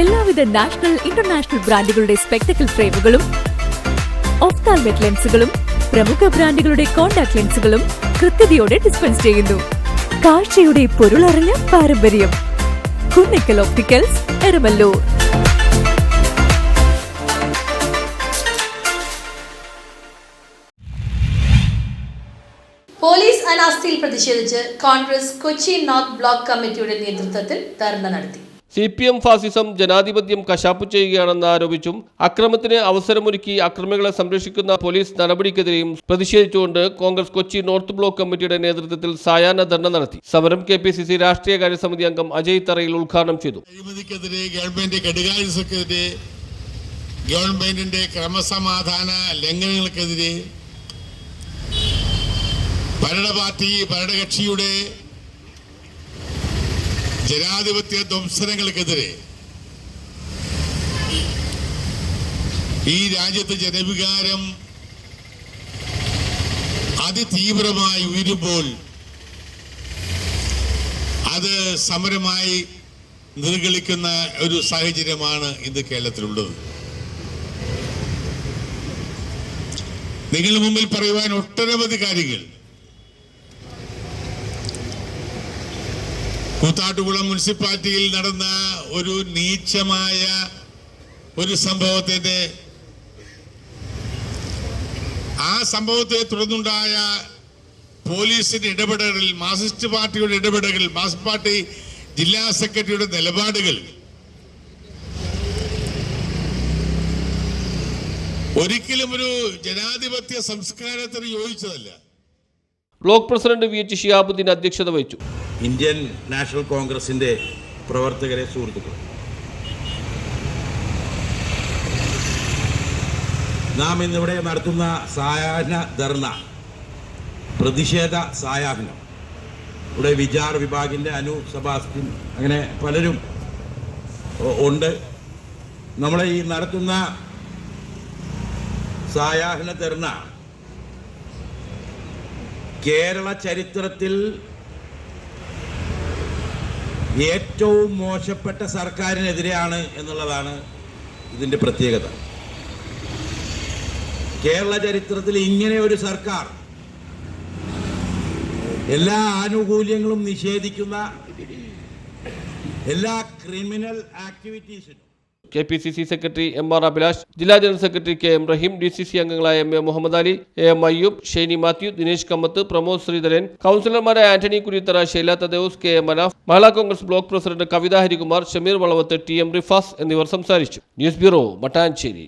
എല്ലാവിധ national international ബ്രാൻഡുകളുടെ spectacle ഫ്രെയിമുകളും ഒഫ്താൽമെറ്റ് ലെൻസുകളും പ്രമുഖ ബ്രാൻഡുകളുടെ കോൺടാക്ട് ലെൻസുകളും കൃത്യതയോടെ ഡിസ്പെൻസ് ചെയ്യുന്നു. കാഴ്ചയുടെ പൊരുളറിഞ്ഞ പാരമ്പര്യം. കുന്നിക്കൽ ഓപ്റ്റിക്കൽസ് എരമല്ലൂർ. പോലീസ് അനാസ്ഥയിൽ പ്രതിഷേധിച്ച് കോൺഗ്രസ് കൊച്ചി നോർത്ത് ബ്ലോക്ക് കമ്മിറ്റിയുടെ നേതൃത്വത്തിൽ ധർണ നടത്തി. സി പി എം ഫാസിസം ജനാധിപത്യം കശാപ്പ് ചെയ്യുകയാണെന്ന് ആരോപിച്ചും അക്രമത്തിന് അവസരമൊരുക്കി അക്രമികളെ സംരക്ഷിക്കുന്ന പോലീസ് നടപടിക്കെതിരെയും പ്രതിഷേധിച്ചുകൊണ്ട് കോൺഗ്രസ് കൊച്ചി നോർത്ത് ബ്ലോക്ക് കമ്മിറ്റിയുടെ നേതൃത്വത്തിൽ സായാഹ്ന ധർണ നടത്തി. സമരം കെ പി സി സി രാഷ്ട്രീയകാര്യ സമിതി അംഗം അജയ് തറയിൽ ഉദ്ഘാടനം ചെയ്തു. ഗവൺമെന്റിന്റെ ക്രമസമാധാന ലംഘനങ്ങൾക്കെതിരെ ഭരണ പാർട്ടി ഭരണകക്ഷിയുടെ ജനാധിപത്യ ധ്വംസനങ്ങൾക്കെതിരെ ഈ രാജ്യത്തെ ജനവികാരം അതിതീവ്രമായി ഉയരുമ്പോൾ അത് സമരമായി നിർഗളിക്കുന്ന ഒരു സാഹചര്യമാണ് ഇന്ന് കേരളത്തിലുള്ളത്. നിങ്ങൾ മുമ്പിൽ പറയുവാൻ ഒട്ടനവധി കാര്യങ്ങൾ. കൂത്താട്ടുകുളം മുനിസിപ്പാലിറ്റിയിൽ നടന്ന ഒരു നീച്ചമായ ഒരു സംഭവത്തിന്റെ ആ സംഭവത്തെ തുടർന്നുണ്ടായ പോലീസിന്റെ ഇടപെടലിൽ മാർസിസ്റ്റ് പാർട്ടിയുടെ ഇടപെടലുകൾ മാർസിസ്റ്റ് പാർട്ടി ജില്ലാ സെക്രട്ടറിയുടെ നിലപാടുകൾ. ഒരിക്കലും ഒരു ജനാധിപത്യ സംസ്കാരത്തിന് യോജിച്ചതല്ല. Block president V H Shiyabuddin അധ്യക്ഷത വഹിച്ചു. ഇന്ത്യൻ നാഷണൽ കോൺഗ്രസിന്റെ പ്രവർത്തകരെ സുഹൃത്തുക്കൾ. നാം ഇന്നിവിടെ നടത്തുന്ന സായാഹ്ന ധർണ പ്രതിഷേധ സായാഹ്നം. ഇവിടെ വിചാർ വിഭാഗിന്റെ അനു സബാസ്റ്റിൻ അങ്ങനെ പലരും ഉണ്ട്. നമ്മളെ ഈ നടത്തുന്ന സായാഹ്ന ധർണ കേരള ചരിത്രത്തിൽ ഏറ്റവും മോശപ്പെട്ട സർക്കാരിനെതിരെയാണ് എന്നുള്ളതാണ് ഇതിന്റെ പ്രത്യേകത. കേരള ചരിത്രത്തിൽ ഇങ്ങനെ ഒരു സർക്കാർ എല്ലാ ആനുകൂല്യങ്ങളും നിഷേധിക്കുന്ന എല്ലാ criminal ആക്ടിവിറ്റീസിനും K P C C secretary M R Abhilash ജില്ലാ general secretary K M Rahim D C C അംഗങ്ങളായ M A Mohammed Ali A M Ayyub Shainy Mathew Dinesh Kamath Pramod Sreedharan കൗൺസിലർമാരായ Antony Kurithara Sheila Thadevus K M Manaf Mahila Congress block president Kavitha Harikumar Shameer Valavath T M Rifas എന്നിവർ സംസാരിച്ചു. News bureau Mattancherry.